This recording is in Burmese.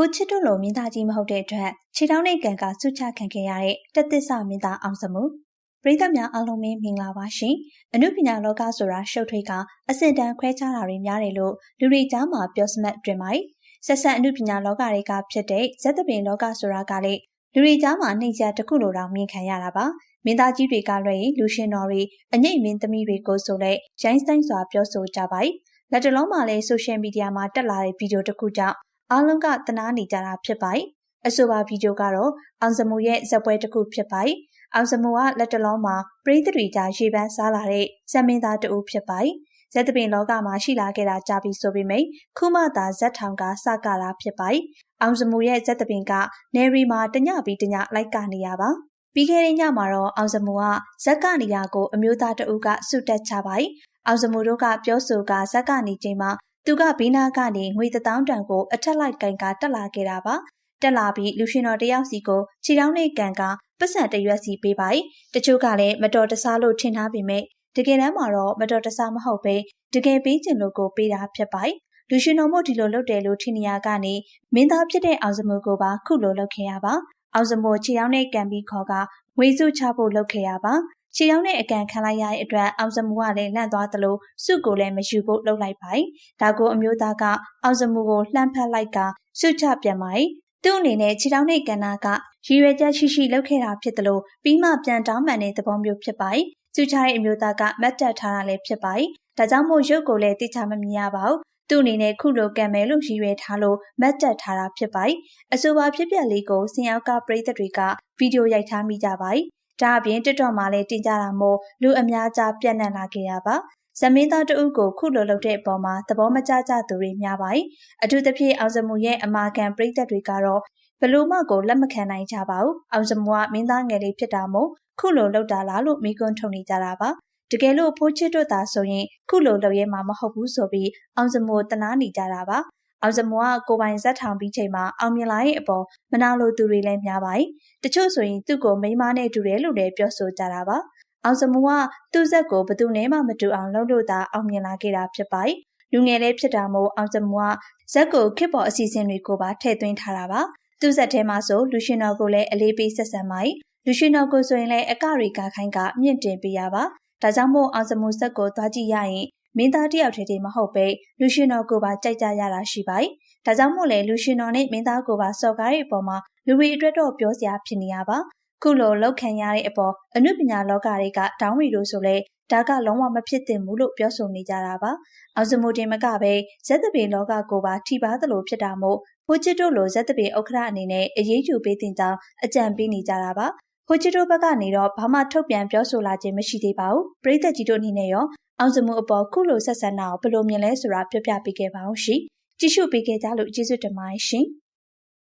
ိုချစ်တို့လိုမင်းသားကြီးမဟုတ်တဲ့အတွက်ခြေထောက်နဲ့ကန်ကစွချခံခဲ့ရတဲ့တက်သစ္စာမင်းသားအောင်စမှုပရိသတ်များအားလုံးမင်္ဂလာပါရှင်အနုပညာလောကဆိုတာရှုပ်ထွေးကအစင်တန်ခွဲခြားတာတွေများတယ်လို့လူတွေကြားမှာပြောစမှတ်တွင်ပါတယ်ဆက်ဆက်အနုပညာလောကတွေကဖြစ်တဲ့ဇက်သပင်လောကဆိုတာကလေလူတွေကြားမှာနှိမ့်ချတစ်ခုလိုတောင်မြင်ခံရတာပါမင်းသားကြီးတွေကလွှဲရင်လူရှင်တော်တွေအငိမ့်မင်းသမီးတွေကိုဆိုလဲရိုင်းဆိုင်စွာပြောဆိုကြပါတယ်လက်တလုံးမှာလည်းဆိုရှယ်မီဒီယာမှာတက်လာတဲ့ဗီဒီယိုတစ်ခုကြောင့် အားလုံးကတနာနေကြတာဖြစ်ပါတယ်။အဆိုပါဗီဒီယိုကတော့အောင်စမူရဲ့ဇက်ပွဲတစ်ခုဖြစ်ပါတယ်။အောင်စမူကလက်တလုံးမှာပရိသတ်တွေကြားရေပန်းစားလာတဲ့ဇက်မင်းသားတဦးဖြစ်ပါတယ်။ဇက်တပင်လောကမှာရှိလာခဲ့တာကြပြီဆိုပေမယ့်ခုမှသာဇက်ထောင်ကစကတာဖြစ်ပါတယ်။အောင်စမူရဲ့ဇက်တပင်ကနေရီမှာတညပြီးတညလိုက်ကနေရပါ။ပြီးခဲ့တဲ့ညမှာတော့အောင်စမူကဇက်ကနေရာကိုအမျိုးသားတဦးကဆုတက်ချပါတယ်။အောင်စမူတို့ကပြောဆိုကဇက်ကနေချိန်မှာ သူကဘီနာကနေငွေတထောင်တန်ကိုအထက်လိုက်ကင်ကတက်လာခဲ့တာပါတက်လာပြီးလူရှင်တော်တယောက်စီကိုခြေထောင်းနဲ့ကန်ကပတ်စံတရွက်စီပေးပါ යි တချို့ကလည်းမတော်တဆလို့ထင်ထားပေမဲ့တကယ်တမ်းမှာတော့မတော်တဆမဟုတ်ပဲတကယ်ပေးခြင်းလို့ကိုပေးတာဖြစ်ပါ යි လူရှင်တော်မို့ဒီလိုလုပ်တယ်လို့ထင်နေရကနေမင်းသားဖြစ်တဲ့အောင်စမိုးကိုပါခုလိုလုပ်ခဲ့ရပါအောင်စမိုးခြေထောင်းနဲ့ကန်ပြီးခေါ်ကငွေစုချဖို့လုပ်ခဲ့ရပါ ခြေထောက်နဲ့အကန်ခံလိုက်ရတဲ့အတွက်အောင်စမှုကလည်းလန့်သွားသလိုစုကိုလည်းမယူဖို့လှုပ်လိုက်ပါ။ဒါကိုအမျိုးသားကအောင်စမှုကိုလှမ်းဖက်လိုက်ကစုချပြန်ပါ။သူ့အနေနဲ့ခြေထောက်နဲ့ကန်နာကရည်ရွယ်ချက်ရှိရှိလုပ်ခဲ့တာဖြစ်သလိုပြီးမှပြန်တောင်းပန်တဲ့သဘောမျိုးဖြစ်ပါ။စုချတဲ့အမျိုးသားကမတ်တက်ထားတာလည်းဖြစ်ပါ။ဒါကြောင့်မို့ရုပ်ကိုလည်းတိကျမမြင်ရပါဘူး။သူ့အနေနဲ့ခုလိုကံမယ်လို့ရည်ရွယ်ထားလို့မတ်တက်ထားတာဖြစ်ပါ။အဆိုပါဖြစ်ပျက်လေးကိုစင်ရောက်ကပရိသတ်တွေကဗီဒီယိုရိုက်ထားမိကြပါ။ ဒါအပြင် TikTok မှာလည်းတင်ကြတာမို့လူအများကြားပြန့်နှံ့လာခဲ့ရပါဇမင်းသားတဦးကိုခုလိုလုပ်တဲ့အပေါ်မှာသဘောမကျကြသူတွေများပါတယ်အထူးသဖြင့်အောင်စမှုရဲ့အမာခံပရိသတ်တွေကတော့ဘလို့မကိုလက်မခံနိုင်ကြပါဘူးအောင်စမှုကမင်းသားငယ်လေးဖြစ်တာမို့ခုလိုလုပ်တာလားလို့မိကွန်းထုံနေကြတာပါတကယ်လို့ဖိုးချစ်တို့သာဆိုရင်ခုလိုလုပ်ရဲမှာမဟုတ်ဘူးဆိုပြီးအောင်စမှုတနာနေကြတာပါ အောင်စမောကကိုပိုင်ဇက်ထောင်ပြီးချိန်မှာအောင်မြင်လာတဲ့အပေါ်မနာလိုသူတွေလည်းများပါတယ်။တချို့ဆိုရင်သူ့ကိုမိန်းမနဲ့တူတယ်လို့လည်းပြောဆိုကြတာပါ။အောင်စမောကသူ့ဇက်ကိုဘသူနဲ့မှမတူအောင်လုပ်လို့သာအောင်မြင်လာခဲ့တာဖြစ်ပါတယ်။လူငယ်လေးဖြစ်တာမို့အောင်စမောကဇက်ကိုခစ်ပေါ်အစီအစဉ်တွေကိုပါထည့်သွင်းထားတာပါ။သူ့ဇက်ထဲမှာဆိုလူရှင်တော်ကိုလည်းအလေးပေးဆက်ဆံပါတယ်။လူရှင်တော်ကိုဆိုရင်လည်းအကတွေကခိုင်းကမြင့်တင်ပေးရပါ။ဒါကြောင့်မို့အောင်စမှုဆက်ကိုသွားကြည့်ရရင် မင်းသားတယောက်တည်းတည်းမဟုတ်ပဲလူရှင်တော်ကိုပါကြိုက်ကြရတာရှိပါတယ်။ဒါကြောင့်မို့လေလူရှင်တော်နဲ့မင်းသားကိုပါစော်ကားတဲ့အပေါ်မှာလူတွေအတွက်တော့ပြောစရာဖြစ်နေရပါ။ခုလိုလောက်ခံရတဲ့အပေါ်အနုပညာလောကတွေကတောင်းရီလို့ဆိုလဲဒါကလုံးဝမဖြစ်သင့်ဘူးလို့ပြောဆိုနေကြတာပါ။အောင်စမိုတင်မကပဲဇက်တပေလောကကိုပါထိပါသလိုဖြစ်တာမို့ဖိုးချစ်တို့လိုဇက်တပေဥက္ခရအနေနဲ့အရေးယူပေးတင်ကြောင်းအကြံပေးနေကြတာပါ။ဖိုးချစ်တို့ဘက်ကနေတော့ဘာမှထုတ်ပြန်ပြောဆိုလာခြင်းမရှိသေးပါဘူး။ပြည်သက်ကြီးတို့အနေနဲ့ရော အောင်စမှုအပေါ်ခုလိုဆက်ဆံတာကိုဘယ်လိုမြင်လဲဆိုတာပြောပြပေးခဲ့ပါအောင်ရှင်။ကြည့်ရှုပေးခဲ့ကြလို့ကျေးဇူးတင်ပါတယ်ရှင်။